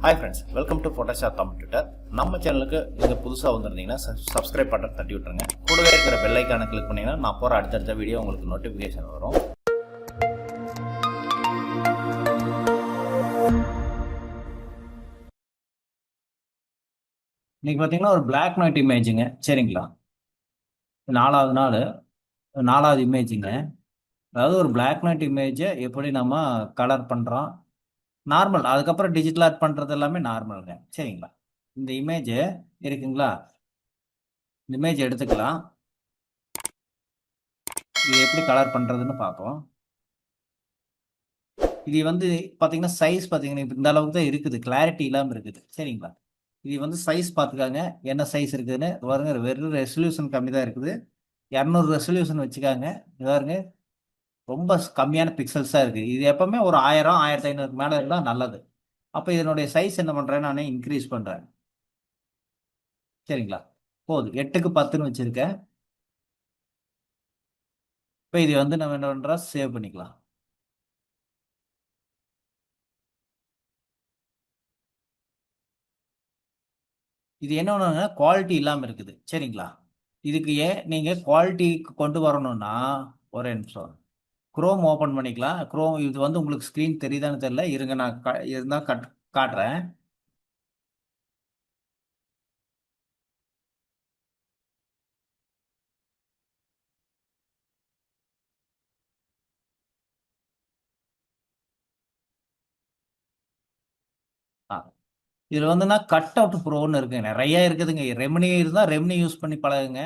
Hi friends welcome to Photoshop computer நம்ம சேனலுக்கு நீங்கள் புதுசாக வந்திருந்தீங்கன்னா சப்ஸ்கிரைப் பட்டன் தட்டி விட்டுருங்க. கூடவே இருக்கிற பெல் ஐக்கானை கிளிக் பண்ணிங்கன்னா நான் போகிற அடுத்தடுத்த வீடியோ உங்களுக்கு நோட்டிஃபிகேஷன் வரும். இன்னைக்கு பார்த்தீங்கன்னா ஒரு பிளாக் அண்ட் இமேஜுங்க சரிங்களா? நாலாவது நாள் நாலாவது இமேஜுங்க அதாவது ஒரு பிளாக் நைட் இமேஜை எப்படி நம்ம கலர் பண்ணுறோம் நார்மல் அதுக்கப்புறம் டிஜிட்டல் ஆர்ட் பண்ணுறது எல்லாமே நார்மலுங்க சரிங்களா? இந்த இமேஜ் இருக்குங்களா? இந்த இமேஜ் எடுத்துக்கலாம். இது எப்படி கலர் பண்ணுறதுன்னு பார்ப்போம். இது வந்து பார்த்தீங்கன்னா சைஸ் பார்த்தீங்கன்னா இப்போ இந்த அளவுக்கு தான் இருக்குது. கிளாரிட்டி இல்லாமல் இருக்குது. சரிங்களா? இது வந்து சைஸ் பார்த்துக்காங்க. என்ன சைஸ் இருக்குதுன்னு? பாருங்க வெறும் ரெசல்யூஷன் கம்மி தான் இருக்குது. இரநூறு ரெசல்யூஷன் வச்சுக்காங்க. பாருங்க ரொம்ப கம்மியான பிக்சல்ஸாக இருக்குது இது எப்போவுமே ஒரு ஆயிரம் ஆயிரத்தி ஐநூறுக்கு மேலே இருந்தால் நல்லது. அப்போ இதனுடைய சைஸ் என்ன பண்ணுறேன் நான் இன்க்ரீஸ் பண்ணுறேன் சரிங்களா? போதும். எட்டுக்கு பத்துன்னு வச்சுருக்கேன். இப்போ இது வந்து நம்ம என்ன பண்ணுறோம் சேவ் பண்ணிக்கலாம். இது என்ன ஒன்றுங்க குவாலிட்டி இல்லாமல் இருக்குது. சரிங்களா? இதுக்கு ஏன் நீங்கள் குவாலிட்டிக்கு கொண்டு வரணும்னா ஒரே நிமிஷம். குரோம் ஓப்பன் பண்ணிக்கலாம். குரோம் இது வந்து உங்களுக்கு ஸ்க்ரீன் தெரியுதான்னு தெரியல. இருங்க நான் இருந்தால் கட் காட்டுறேன். ஆ. இதில் வந்துன்னா கட் அவுட் ப்ரோன்னு இருக்குங்க. நிறைய இருக்குதுங்க. ரெமினி இருந்தால் ரெமினி யூஸ் பண்ணி பழகுங்க.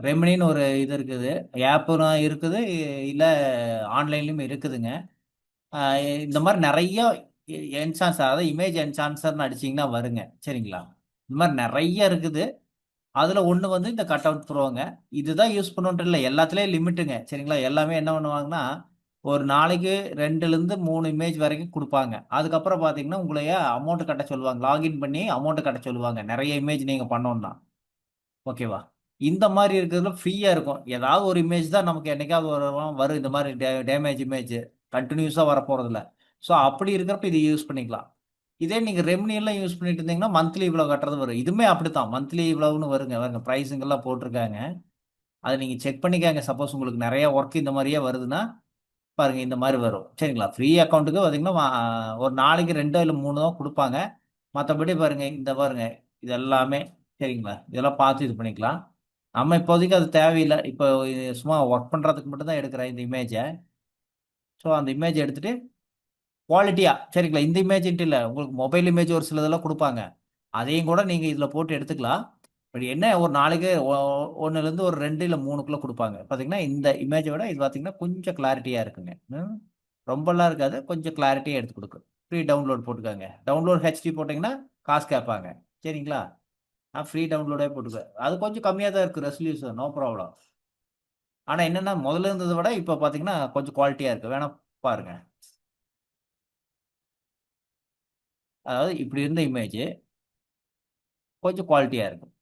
ரெமினின்னு ஒரு இது இருக்குது. ஆப்புனா இருக்குது. இல்லை ஆன்லைன்லேயும் இருக்குதுங்க. இந்த மாதிரி நிறைய என்சான்ஸ் அதாவது இமேஜ் என்சான்சர்னு அடிச்சிங்கன்னா வருங்க. சரிங்களா? இந்த மாதிரி நிறைய இருக்குது. அதில் ஒன்று வந்து இந்த கட் அவுட் ப்ரோங்க இதுதான் யூஸ் பண்ணுன்ற இல்லை. எல்லாத்துலேயும் லிமிட்டுங்க சரிங்களா? எல்லாமே என்ன பண்ணுவாங்கன்னா ஒரு நாளைக்கு ரெண்டுலேருந்து மூணு இமேஜ் வரைக்கும் கொடுப்பாங்க. அதுக்கப்புறம் பார்த்தீங்கன்னா உங்களைய அமௌண்ட் கட்ட சொல்லுவாங்க. லாகின் பண்ணி அமௌண்ட் கட்ட சொல்லுவாங்க. நிறைய இமேஜ் நீங்கள் பண்ணோன்னா ஓகேவா இந்த மாதிரி இருக்கிறதுல ஃப்ரீயாக இருக்கும். ஏதாவது ஒரு இமேஜ் தான் நமக்கு என்னைக்காவது வரும் வரும். இந்த மாதிரி டே டேமேஜ் இமேஜ் கண்டினியூஸாக வரப்போகிறதில்ல ஸோ அப்படி இருக்கிறப்ப இது யூஸ் பண்ணிக்கலாம். இதே நீங்கள் ரெம்னியெல்லாம் யூஸ் பண்ணிட்டு இருந்தீங்கன்னா மந்த்லி இவ்வளோ கட்டுறது வரும். இதுவுமே அப்படி தான் மந்த்லி இவ்வளோன்னு வருங்க. வருங்க ப்ரைஸுங்கெல்லாம் போட்டிருக்காங்க. அதை நீங்கள் செக் பண்ணிக்காங்க. சப்போஸ் உங்களுக்கு நிறையா ஒர்க் இந்த மாதிரியே வருதுன்னா பாருங்கள் இந்த மாதிரி வரும். சரிங்களா? ஃப்ரீ அக்கௌண்ட்டுக்கு பார்த்தீங்கன்னா ஒரு நாளைக்கு ரெண்டோ இல்லை மூணு தான் கொடுப்பாங்க. மற்றபடி பாருங்கள் இந்த பாருங்கள் இது எல்லாமே சரிங்களா? இதெல்லாம் பார்த்து இது பண்ணிக்கலாம். நம்ம இப்போதைக்கு அது தேவையில்லை. இப்போ சும்மா ஒர்க் பண்ணுறதுக்கு மட்டும்தான் எடுக்கிறேன் இந்த இமேஜை ஸோ அந்த இமேஜ் எடுத்துகிட்டு குவாலிட்டியாக சரிங்களா? இந்த இமேஜ்ன்ட்டு இல்லை உங்களுக்கு மொபைல் இமேஜ் ஒரு சிலதெல்லாம் கொடுப்பாங்க. அதையும் கூட நீங்கள் இதில் போட்டு எடுத்துக்கலாம். பட் என்ன ஒரு நாளைக்கு ஒன்றுலேருந்து ஒரு ரெண்டு இல்லை மூணுக்குள்ளே கொடுப்பாங்க. பார்த்தீங்கன்னா இந்த இமேஜை விட இது பார்த்தீங்கன்னா கொஞ்சம் கிளாரிட்டியாக இருக்குங்க. ம்? ரொம்பலாம் இருக்காது. கொஞ்சம் கிளாரிட்டியாக எடுத்து கொடுக்கும். ஃப்ரீ டவுன்லோட் போட்டுக்கோங்க. டவுன்லோட் ஹெச்டி போட்டிங்கன்னா காசு கேட்பாங்க. சரிங்களா? நான் ஃப்ரீ டவுன்லோடே போட்டுக்குவேன். அது கொஞ்சம் கம்மியாக தான் இருக்குது ரெசல்யூஷன் நோ ப்ராப்ளம் ஆனால் என்னென்னா முதல்ல இருந்ததை விட இப்போ பார்த்தீங்கன்னா கொஞ்சம் குவாலிட்டியாக இருக்குது வேணால் பாருங்க. அதாவது இப்படி இருந்த இமேஜ் கொஞ்சம் குவாலிட்டியாக இருக்கும்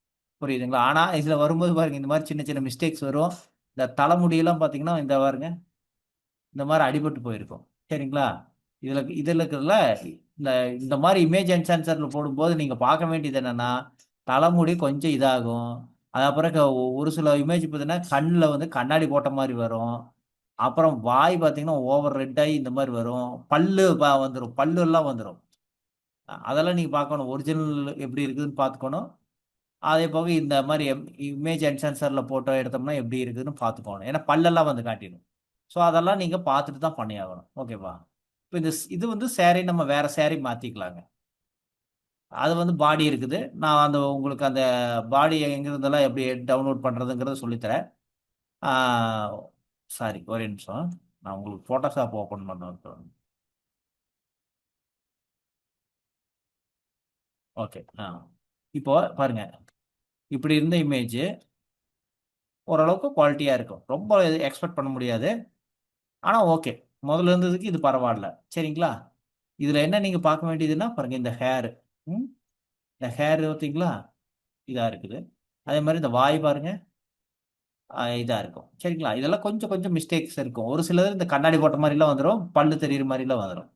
புரியுதுங்களா? ஆனால் இதில் வரும்போது பாருங்கள் இந்த மாதிரி சின்ன சின்ன மிஸ்டேக்ஸ் வரும். இந்த தலைமுடியெல்லாம் பார்த்தீங்கன்னா இந்த பாருங்க இந்த மாதிரி அடிபட்டு போயிருக்கும். சரிங்களா? இதில் இதில் இருக்கிறதுல இந்த இந்த மாதிரி இமேஜ் என்சான்சரில் போடும்போது நீங்கள் பார்க்க வேண்டியது என்னென்னா தலைமுடி கொஞ்சம் இதாகும். அது அப்புறம் க- ஒரு சில இமேஜ் பார்த்தீங்கன்னா கண்ணில் வந்து கண்ணாடி போட்ட மாதிரி வரும். அப்புறம் வாய் பார்த்தீங்கன்னா ஓவர் ரெட் ஆகி இந்த மாதிரி வரும். பல்லு ப- வந்துடும் பல்லு எல்லாம் வந்துடும் அதெல்லாம் நீங்கள் பார்க்கணும். ஒரிஜினல் எப்படி இருக்குதுன்னு பார்த்துக்கணும். அதே போக இந்த மாதிரி இமேஜ் என்சான்சரில் போட்டோ எடுத்தோம்னா எப்படி இருக்குதுன்னு பார்த்துக்கணும். ஏன்னா பல்லெல்லாம் வந்து காட்டிடும். ஸோ அதெல்லாம் நீங்கள் பார்த்துட்டு தான் பண்ணியாகணும் ஓகேவா இப்போ இந்த ஸ்- இது வந்து saree நம்ம வேற saree மாற்றிக்கலாங்க அது வந்து பாடி இருக்குது. நான் அந்த உங்களுக்கு அந்த பாடி எங்கிருந்தெல்லாம் எப்படி டவுன்லோட் பண்ணுறதுங்கிறத சொல்லித்தரேன். சாரி ஒரே நிமிஷம். நான் உங்களுக்கு ஃபோட்டோஷாப் ஓப்பன் பண்ணுவேன் ஓகே ஆ. இப்போ பாருங்க. இப்படி இருந்த இமேஜ் ஓரளவுக்கு குவாலிட்டியாக இருக்கும். ரொம்ப எக்ஸ்பெக்ட் பண்ண முடியாது. ஆனால் ஓகே முதல்ல இருந்ததுக்கு இது பரவாயில்ல. சரிங்களா? இதில் என்ன நீங்கள் பார்க்க வேண்டியதுன்னா பாருங்கள் இந்த ஹேரு இந்த ஹேர் பார்த்தீங்களா இதாக இருக்குது. அதே மாதிரி இந்த வாய் பாருங்க. இதாக இருக்கும். சரிங்களா? இதெல்லாம் கொஞ்சம் கொஞ்சம் மிஸ்டேக்ஸ் இருக்கும். ஒரு சிலது இந்த கண்ணாடி போட்ட மாதிரிலாம் வந்துடும் பல்லு தெரியுற மாதிரிலாம் வந்துடும்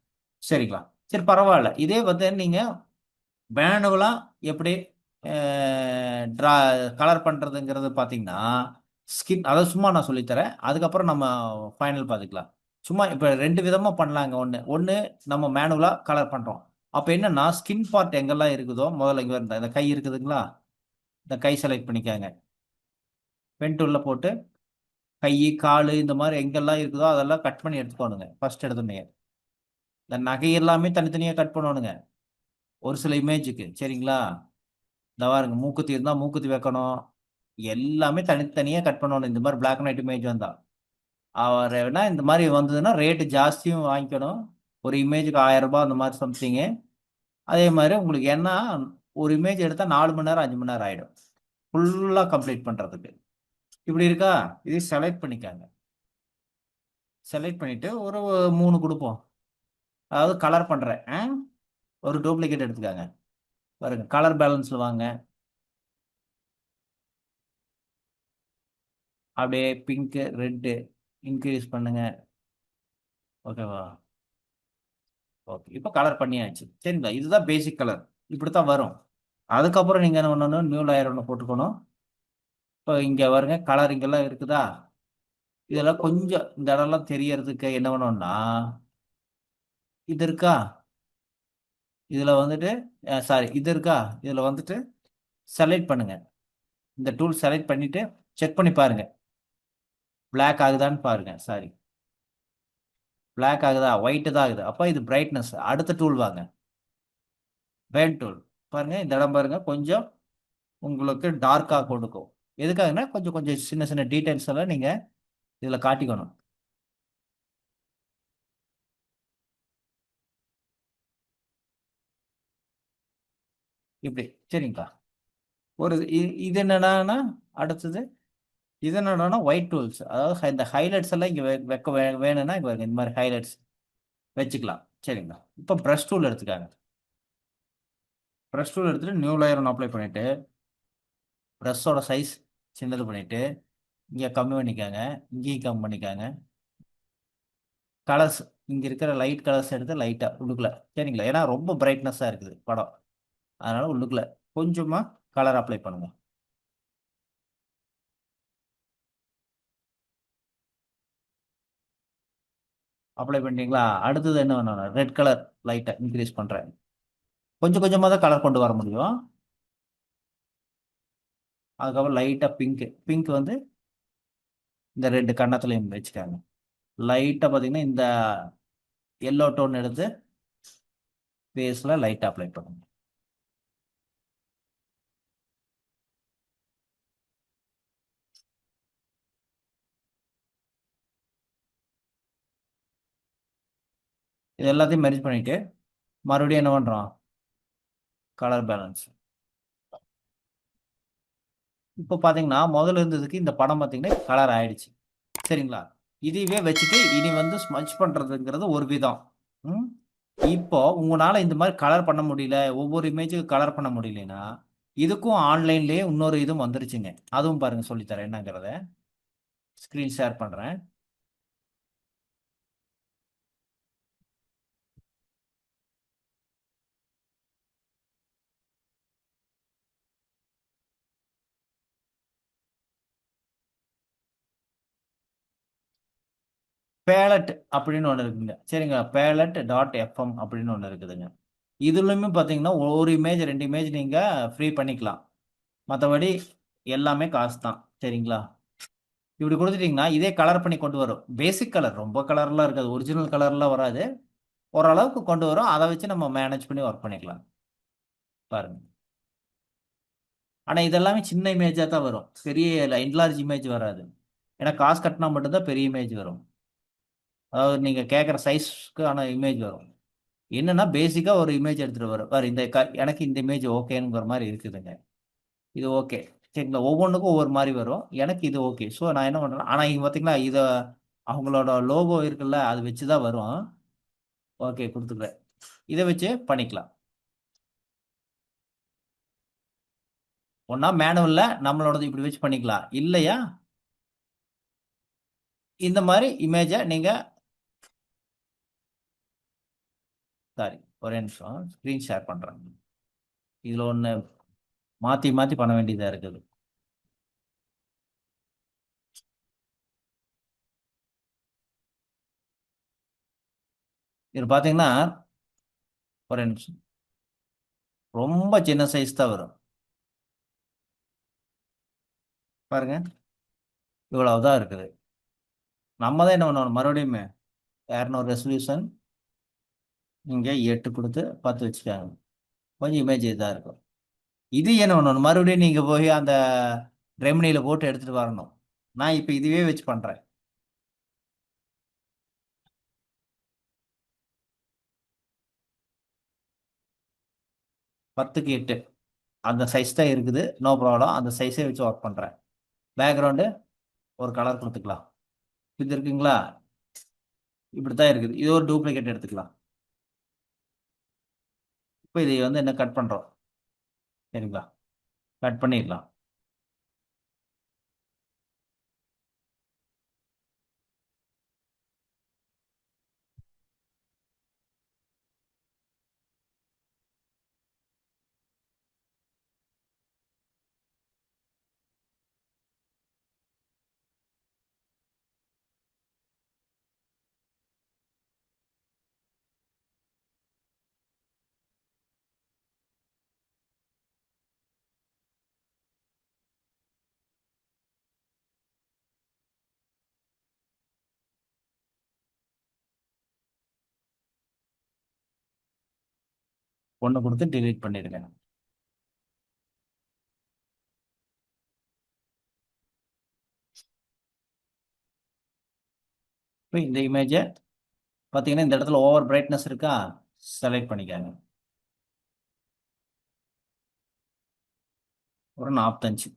சரிங்களா? சரி பரவாயில்ல. இதே வந்து நீங்கள் மேனுவலாக எப்படி ட்ரா கலர் பண்ணுறதுங்கிறது பார்த்தீங்கன்னா ஸ்கின் அதை சும்மா நான் சொல்லித்தரேன். அதுக்கப்புறம் நம்ம ஃபைனல் பார்த்துக்கலாம். சும்மா இப்போ ரெண்டு விதமாக பண்ணலாங்க. ஒன்று ஒன்று நம்ம மேனுவலாக கலர் பண்ணுறோம் அப்போ என்னன்னா ஸ்கின் பார்ட் எங்கெல்லாம் இருக்குதோ முதல்ல இங்கே இருந்தா இந்த கை இருக்குதுங்களா? இந்த கை செலக்ட் பண்ணிக்காங்க. பென்டூலில் போட்டு கை கால் இந்த மாதிரி எங்கெல்லாம் இருக்குதோ அதெல்லாம் கட் பண்ணி எடுத்துக்கோணுங்க. ஃபர்ஸ்ட் எடுத்துனே இந்த நகை எல்லாமே தனித்தனியாக கட் பண்ணணுங்க. ஒரு சில இமேஜுக்கு சரிங்களா? இந்த பாருங்க மூக்குத்தி இருந்தால் மூக்குத்தி வைக்கணும். எல்லாமே தனித்தனியாக கட் பண்ணணும். இந்த மாதிரி பிளாக் அண்ட் ஒயிட் இமேஜ் வந்தால் அவர் வேணா இந்த மாதிரி வந்ததுன்னா ரேட்டு ஜாஸ்தியும் வாங்கிக்கணும். ஒரு இமேஜுக்கு ஆயிரம் ரூபாய் அந்த மாதிரி சம்திங்கு அதே மாதிரி உங்களுக்கு என்ன ஒரு இமேஜ் எடுத்தால் நாலு மணி நேரம் அஞ்சு மணி நேரம் ஆகிடும் ஃபுல்லாக கம்ப்ளீட் பண்ணுறதுக்கு இப்படி இருக்கா? இது செலக்ட் பண்ணிக்காங்க. செலக்ட் பண்ணிவிட்டு ஒரு மூணு கொடுப்போம். அதாவது கலர் பண்ணுறேன் ஒரு டூப்ளிகேட் எடுத்துக்காங்க. பாருங்க கலர் பேலன்ஸில் வாங்க. அப்படியே பிங்க்கு ரெட்டு இன்க்ரீஸ் பண்ணுங்க. ஓகேவா ஓகே இப்போ கலர் பண்ணியாச்சு. சரிங்களா? இதுதான் பேசிக் கலர் இப்படி தான் வரும். அதுக்கப்புறம் நீங்கள் என்ன பண்ணணும்? நியூ லேயர் ஒன்று போட்டுக்கணும். இப்போ இங்கே வருங்க கலர் இங்கெல்லாம் இருக்குதா? இதெல்லாம் கொஞ்சம் இந்த இடம்லாம் தெரியறதுக்கு என்ன பண்ணோம்னா இது இருக்கா? இதில் வந்துட்டு சாரி இது இருக்கா? இதில் வந்துட்டு செலக்ட் பண்ணுங்கள் இந்த டூல் செலக்ட் பண்ணிவிட்டு செக் பண்ணி பாருங்கள் பிளாக் ஆகுதான்னு பாருங்க சாரி பிளாக் ஆகுதா? ஒயிட்டு தான் ஆகுது. அப்போ இது பிரைட்னஸ் அடுத்த டூல் வாங்க. பேன் டூல் பாருங்கள் இந்த இடம் பாருங்கள் கொஞ்சம் உங்களுக்கு டார்க்காக கொடுக்கும். எதுக்காகனா கொஞ்சம் கொஞ்சம் சின்ன சின்ன டீட்டெயில்ஸ் எல்லாம் நீங்கள் இதில் காட்டிக்கணும். இப்படி. சரிங்களா? ஒரு இது என்னென்னா அடுத்தது இது என்னடான்னா ஒயிட் டூல்ஸ் அதாவது இந்த ஹைலைட்ஸ் எல்லாம் இங்கே வைக்க வே- வேணும்னா இங்கே இந்த மாதிரி ஹைலைட்ஸ் வச்சுக்கலாம். சரிங்களா? இப்போ ப்ரஷ் டூல் எடுத்துக்காங்க. ப்ரஷ் டூல் எடுத்துட்டு நியூ லேயர் ஒன்று அப்ளை பண்ணிவிட்டு ப்ரஷ்ஷோட சைஸ் சின்னது பண்ணிவிட்டு இங்கே கம்மி பண்ணிக்காங்க இங்கேயும் கம்மி பண்ணிக்காங்க. கலர்ஸ் இங்கே இருக்கிற லைட் கலர்ஸ் எடுத்து லைட்டாக உள்ளுக்குள்ள சரிங்களா? ஏன்னா ரொம்ப பிரைட்னஸாக இருக்குது படம். அதனால் உள்ளுக்குள்ள கொஞ்சமாக கலர் அப்ளை பண்ணுங்கள் அப்ளை பண்ணிட்டீங்களா? அடுத்தது என்ன பண்ணணும் ரெட் கலர் லைட்டை இன்க்ரீஸ் பண்ணுறேன் கொஞ்சம் கொஞ்சமாக தான் கலர் கொண்டு வர முடியும். அதுக்கப்புறம் லைட்டாக பிங்க்கு பிங்க் வந்து இந்த ரெண்டு கன்னத்துலையும் வச்சுக்காங்க. லைட்டாக பார்த்தீங்கன்னா இந்த எல்லோ டோன் எடுத்து ஃபேஸில் லைட்டாக அப்ளை பண்ணுங்க. இது எல்லாத்தையும் மெரிஜ் பண்ணிட்டு மறுபடியும் என்ன பண்ணுறோம் கலர் பேலன்ஸ் இப்போ பார்த்தீங்கன்னா முதல்ல இருந்ததுக்கு இந்த படம் பார்த்தீங்கன்னா கலர் ஆயிடுச்சு. சரிங்களா? இதையவே வச்சுட்டு இனி வந்து ஸ்மச் பண்ணுறதுங்கிறது ஒரு விதம். ம்? இப்போ உங்களால் இந்த மாதிரி கலர் பண்ண முடியல ஒவ்வொரு இமேஜுக்கு கலர் பண்ண முடியலன்னா இதுக்கும் ஆன்லைன்லேயே இன்னொரு இதுவும் வந்துருச்சுங்க. அதுவும் பாருங்கள் சொல்லித்தரேன் என்னங்கிறத. ஸ்க்ரீன் ஷேர் பண்ணுறேன் பேலட் அப்படின்னு ஒன்று இருக்குங்க. சரிங்க பேலட் டாட் எஃப்எம் அப்படின்னு ஒன்று இருக்குதுங்க. இதுலையுமே பார்த்தீங்கன்னா ஒரு இமேஜ் ரெண்டு இமேஜ் நீங்கள் ஃப்ரீ பண்ணிக்கலாம். மற்றபடி எல்லாமே காசு தான். சரிங்களா? இப்படி கொடுத்துட்டிங்கன்னா இதே கலர் பண்ணி கொண்டு வரும். பேசிக் கலர் ரொம்ப கலர்லாம் இருக்காது. ஒரிஜினல் கலர்லாம் வராது. ஓரளவுக்கு கொண்டு வரும். அதை வச்சு நம்ம மேனேஜ் பண்ணி ஒர்க் பண்ணிக்கலாம். பாருங்க. ஆனால் இதெல்லாமே சின்ன இமேஜாக தான் வரும். பெரிய என்லார்ஜ் இமேஜ் வராது. ஏன்னா காசு கட்டினா மட்டும்தான் பெரிய இமேஜ் வரும். அதாவது நீங்கள் கேட்குற சைஸ்க்கான இமேஜ் வரும். என்னென்னா பேசிக்காக ஒரு இமேஜ் எடுத்துகிட்டு வரும் வேறு இந்த க எனக்கு இந்த இமேஜ் ஓகேங்கிற மாதிரி இருக்குதுங்க. இது ஓகே சரிங்களா? ஒவ்வொன்றுக்கும் ஒவ்வொரு மாதிரி வரும். எனக்கு இது ஓகே ஸோ நான் என்ன பண்ணுறேன் ஆனால் இங்கே பார்த்தீங்களா இதை அவங்களோட லோகோ இருக்குல்ல அது வச்சு தான் வரும். ஓகே கொடுத்துக்கிறேன். இதை வச்சு பண்ணிக்கலாம். ஒன்றா மேனுவலில் நம்மளோடது இப்படி வச்சு பண்ணிக்கலாம். இல்லையா? இந்த மாதிரி இமேஜை நீங்கள் சாரி ஒரே நிமிஷம். ஸ்க்ரீன் ஷேர் பண்ணுறேன் இதில் ஒன்று மாற்றி மாற்றி பண்ண வேண்டியதாக இருக்குது. இது பார்த்தீங்கன்னா ஒரே நிமிஷம். ரொம்ப சின்ன சைஸ் தான் வரும். பாருங்க. இவ்வளவுதான் இருக்குது. நம்ம தான் என்ன பண்ணணும்? மறுபடியும் இரநூறு ரெசல்யூஷன் இங்கே எட்டு கொடுத்து பத்து வச்சுக்காங்க கொஞ்சம் இமேஜ் இதாக இருக்கும். இது என்ன பண்ணணும்? மறுபடியும் நீங்கள் போய் அந்த ரெமினியில் போட்டு எடுத்துகிட்டு வரணும். நான் இப்போ இதுவே வச்சு பண்ணுறேன் பத்துக்கு எட்டு. அந்த சைஸ் தான் இருக்குது. நோ ப்ராப்ளம் அந்த சைஸே வச்சு ஒர்க் பண்ணுறேன் பேக்ரவுண்டு ஒரு கலர் கொடுத்துக்கலாம். இது இருக்குங்களா? இப்படி தான் இருக்குது. இது ஒரு டூப்ளிகேட் எடுத்துக்கலாம். இப்போ இதை வந்து என்ன கட் பண்ணுறோம் சரிங்களா? கட் பண்ணிடலாம். ஒன்று கொடுத்து டிலீட் பண்ணிடுங்க. இப்போ இந்த இமேஜை பார்த்தீங்கன்னா இந்த இடத்துல ஓவர் பிரைட்னஸ் இருக்கா? செலக்ட் பண்ணிக்காங்க. ஒரு நாற்பத்தஞ்சு.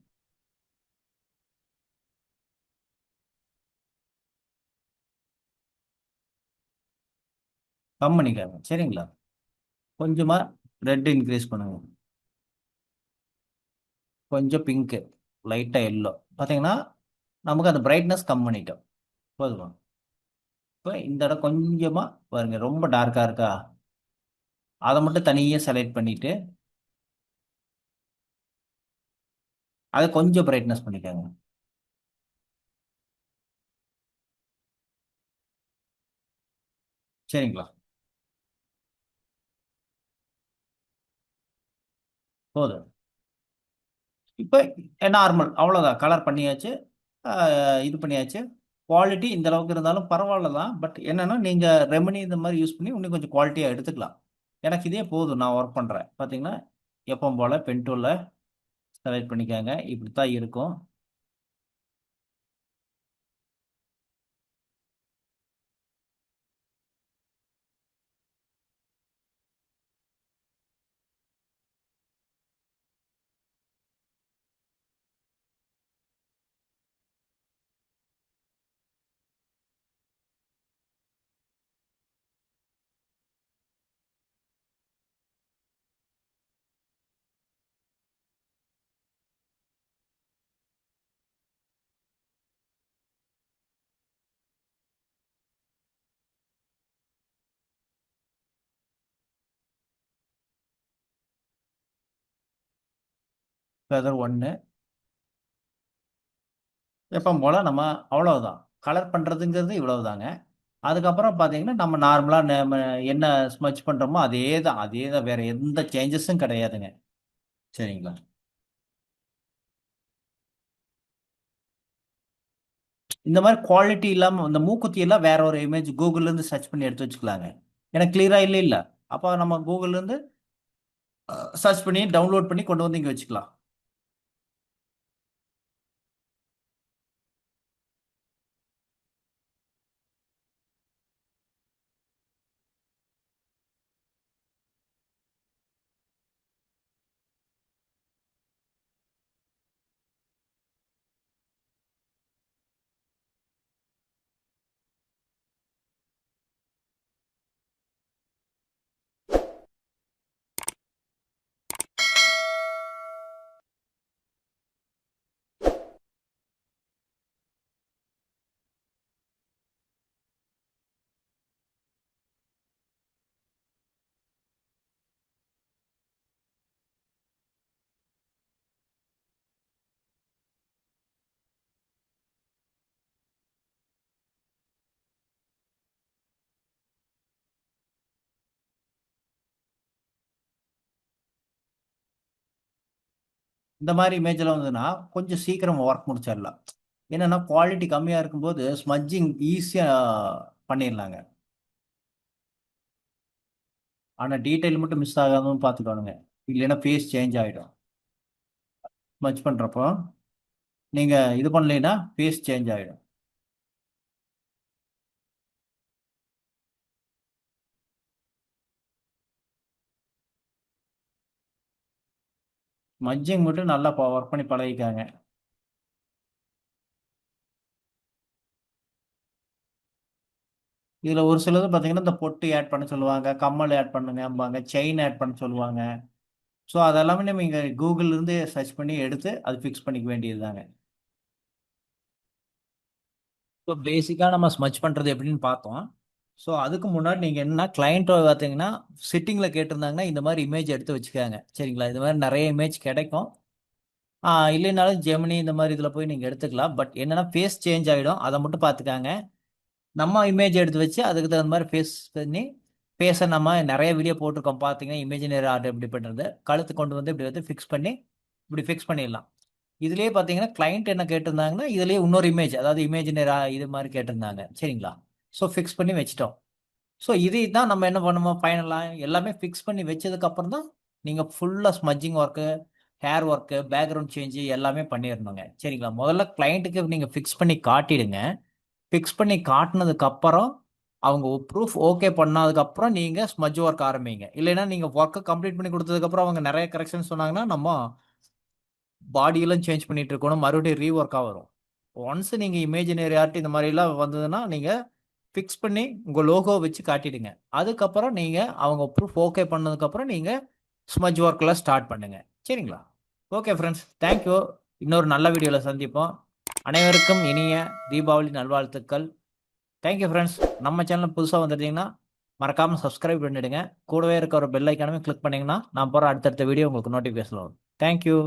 கம் பண்ணிக்காங்க. சரிங்களா? கொஞ்சமாக ரெட் இன்க்ரீஸ் பண்ணுங்க. கொஞ்சம் பிங்க்கு லைட்டாக எல்லோ பார்த்தீங்கன்னா நமக்கு அந்த பிரைட்னஸ் கம் பண்ணிட்டோம் போதுமா? இப்போ இந்த இடம் கொஞ்சமாக பாருங்க ரொம்ப டார்க்காக இருக்கா? அதை மட்டும் தனியாக செலக்ட் பண்ணிவிட்டு அதை கொஞ்சம் பிரைட்னஸ் பண்ணிக்கோங்க. சரிங்களா? போதும் இப்போ நார்மல் அவ்வளோதான் கலர் பண்ணியாச்சு. இது பண்ணியாச்சு. குவாலிட்டி இந்த அளவுக்கு இருந்தாலும் பரவாயில்ல தான் பட் என்னென்னா நீங்கள் ரெமனி இந்த மாதிரி யூஸ் பண்ணி இன்னும் கொஞ்சம் குவாலிட்டியாக எடுத்துக்கலாம். எனக்கு இதே போதும். நான் ஒர்க் பண்ணுறேன் பார்த்தீங்கன்னா எப்போ போல் பென் டூலில் செலக்ட் பண்ணிக்கோங்க. இப்படி தான் இருக்கும். வெதர் ஒன்று எப்போ போல் நம்ம அவ்வளோதான் கலர் பண்ணுறதுங்கிறது இவ்வளவுதாங்க. அதுக்கப்புறம் பார்த்தீங்கன்னா நம்ம நார்மலாக நம்ம என்ன ஸ்மச் பண்ணுறோமோ அதே தான் அதே தான் வேறு எந்த சேஞ்சஸும் கிடையாதுங்க. சரிங்களா? இந்த மாதிரி குவாலிட்டி இல்லாமல் இந்த மூக்குத்தியெல்லாம் வேற ஒரு இமேஜ் கூகுள்லேருந்து சர்ச் பண்ணி எடுத்து வச்சுக்கலாங்க. எனக்கு கிளியராக இல்லை இல்லை. அப்போ நம்ம கூகுள்லேருந்து சர்ச் பண்ணி டவுன்லோட் பண்ணி கொண்டு வந்து இங்கே வச்சுக்கலாம். இந்த மாதிரி இமேஜில் வந்ததுன்னா கொஞ்சம் சீக்கிரம் ஒர்க் முடிச்சிடலாம். என்னன்னா குவாலிட்டி கம்மியாக இருக்கும்போது ஸ்மஜ்ஜிங் ஈஸியாக பண்ணிடலாங்க. ஆனால் டீட்டெயில் மட்டும் மிஸ் ஆகாதுன்னு பார்த்துக்கோணுங்க இல்லைன்னா ஃபேஸ் சேஞ்ச் ஆகிடும் ஸ்மஜ் பண்ணுறப்போ நீங்கள் இது பண்ணலைன்னா ஃபேஸ் சேஞ்ச் ஆகிடும் மஜ்ஜிங் மட்டும் நல்லா ஒர்க் பண்ணி பழகிக்காங்க. இதில் ஒரு சிலது பார்த்தீங்கன்னா இந்த பொட்டு ஆட் பண்ண சொல்லுவாங்க கம்மல் ஆட் பண்ணுங்கம்பாங்க செயின் ஆட் பண்ண சொல்லுவாங்க. ஸோ அதெல்லாமே நம்ம இங்கே கூகுள்லேருந்து சர்ச் பண்ணி எடுத்து அது ஃபிக்ஸ் பண்ணிக்க வேண்டியது தாங்க ஸோ பேசிக்காக நம்ம ஸ்மச் பண்ணுறது எப்படின்னு பார்த்தோம். ஸோ அதுக்கு முன்னாடி நீங்கள் என்ன கிளைண்ட் பார்த்தீங்கன்னா சிட்டிங்கில் கேட்டிருந்தாங்கன்னா இந்த மாதிரி இமேஜ் எடுத்து வச்சுக்காங்க. சரிங்களா? இது மாதிரி நிறைய இமேஜ் கிடைக்கும். இல்லைனாலும் ஜெமினி இந்த மாதிரி இதில் போய் நீங்கள் எடுத்துக்கலாம். பட் என்னென்னா ஃபேஸ் சேஞ்ச் ஆகிடும் அதை மட்டும் பார்த்துக்காங்க நம்ம இமேஜ் எடுத்து வச்சு அதுக்கு தகுந்த மாதிரி ஃபேஸ் பண்ணி ஃபேஸை நம்ம நிறைய வீடியோ போட்டிருக்கோம். பார்த்தீங்கன்னா இமேஜினரி ஆர்டர் எப்படி பண்ணுறது கழுத்து கொண்டு வந்து இப்படி வந்து ஃபிக்ஸ் பண்ணி இப்படி ஃபிக்ஸ் பண்ணிடலாம். இதுலேயே பார்த்தீங்கன்னா கிளைண்ட் என்ன கேட்டிருந்தாங்கன்னா இதுலேயே இன்னொரு இமேஜ் அதாவது இமேஜினரி இது மாதிரி கேட்டிருந்தாங்க. சரிங்களா? ஸோ ஃபிக்ஸ் பண்ணி வச்சிட்டோம். ஸோ இது தான் நம்ம என்ன பண்ணுவோம்? ஃபைனலாக எல்லாமே ஃபிக்ஸ் பண்ணி வச்சதுக்கப்புறம் தான் நீங்கள் ஃபுல்லாக smudging work hair work background change எல்லாமே பண்ணிடணுங்க சரிங்களா? முதல்ல கிளைண்ட்டுக்கு நீங்கள் ஃபிக்ஸ் பண்ணி காட்டிடுங்க. ஃபிக்ஸ் பண்ணி காட்டினதுக்கப்புறம் அவங்க ப்ரூஃப் ஓகே பண்ணதுக்கப்புறம் நீங்கள் ஸ்மஜ் ஒர்க் ஆரம்பிங்க. இல்லைன்னா நீங்கள் ஒர்க்கை கம்ப்ளீட் பண்ணி கொடுத்ததுக்கப்புறம் அவங்க நிறைய கரெக்ஷன் சொன்னாங்கன்னா நம்ம பாடியெல்லாம் சேஞ்ச் பண்ணிட்டு இருக்கணும். மறுபடியும் ரீஒர்க்காக வரும். ஒன்ஸ் நீங்கள் இமேஜினரி ஆர்ட் இந்த மாதிரிலாம் வந்ததுன்னா நீங்கள் ஃபிக்ஸ் பண்ணி உங்கள் லோகோ வச்சு காட்டிடுங்க. அதுக்கப்புறம் நீங்கள் அவங்க ப்ரூஃப் ஓகே பண்ணதுக்கப்புறம் நீங்கள் ஸ்மஜ் ஒர்க்கெலாம் ஸ்டார்ட் பண்ணுங்கள் சரிங்களா? ஓகே ஃப்ரெண்ட்ஸ் தேங்க்யூ இன்னொரு நல்ல வீடியோவில் சந்திப்போம். அனைவருக்கும் இனிய தீபாவளி நல்வாழ்த்துக்கள். தேங்க்யூ ஃப்ரெண்ட்ஸ் நம்ம சேனல் புதுசாக வந்துருந்தீங்கன்னா மறக்காமல் சப்ஸ்கிரைப் பண்ணிடுங்க. கூடவே இருக்க ஒரு பெல் ஐக்கானுமே கிளிக் பண்ணிங்கன்னா நான் போகிற அடுத்தடுத்த வீடியோ உங்களுக்கு நோட்டிஃபிகேஷன் வரும். தேங்க்யூ